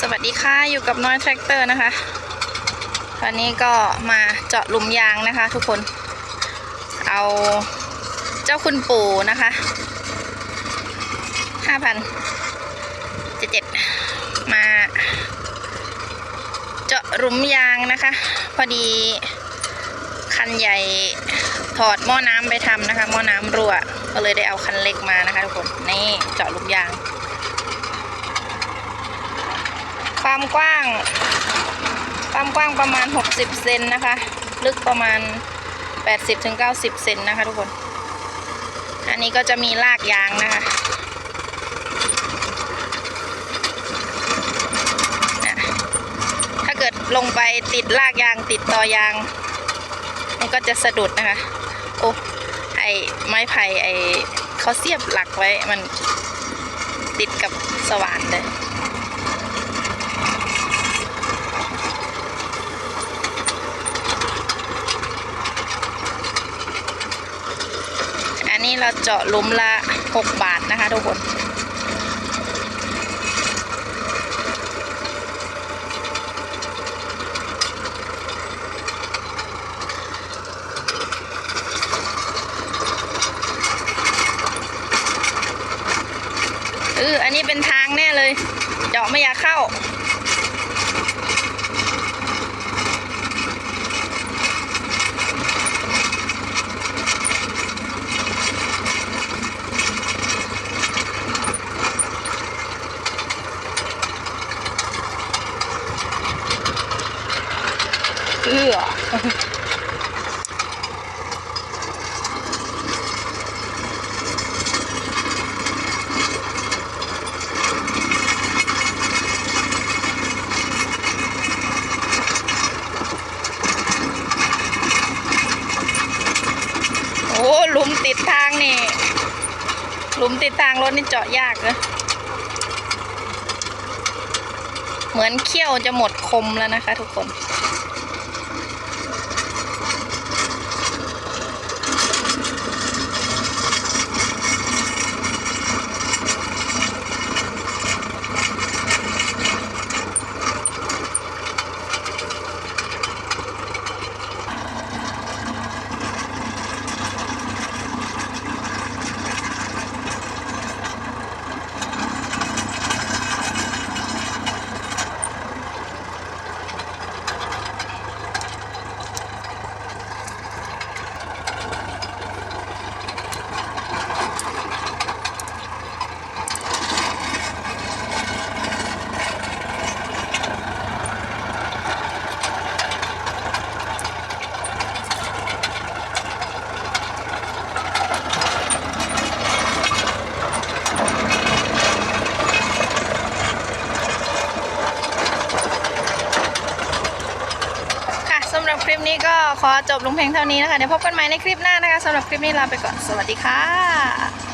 สวัสดีค่ะอยู่กับน้อยแทรกเตอร์นะคะตอนนี้ก็มาเจาะหลุมยางนะคะ ทุกคนเอาเจ้าคุณปู่นะคะห้าพันเจ็ดเจ็ดมาเจาะหลุมยางนะคะ พอดีคันใหญ่ถอดหม้อน้ำไปทำนะคะ หม้อน้ำรั่วก็เลยได้เอาคันเล็กมานะคะ ทุกคนนี่เจาะหลุมยาง ความกว้าง ความกว้างประมาณ 60 เซนนะคะ ลึกประมาณ 80-90 เซนนะคะทุกคน อันนี้ก็จะมีลากยางนะคะถ้าเกิดลงไปติดลากยางติดต่อยาง มันก็จะสะดุดนะคะ โอ้ไอไม้ไผ่ไอเขาเสียบหลักไว้มันติดกับสว่านเลย อันนี้ เราเจาะลุมละ 6 บาทนะคะทุกคนเอออันนี้เป็นทางแน่เลย เจาะไม่อยากเข้า เอือโอ้หลุมติดทางนี่ หลุมติดทางรถนี่เจาะยากเลยเหมือนเขี้ยวจะหมดคมแล้วนะคะทุกคน ปนี้ก็ขอจบลงเพลงเท่านี้นะคะ เดี๋ยวพบกันใหม่ในคลิปหน้านะคะสำหรับคลิปนี้ลาไปก่อน สวัสดีค่ะ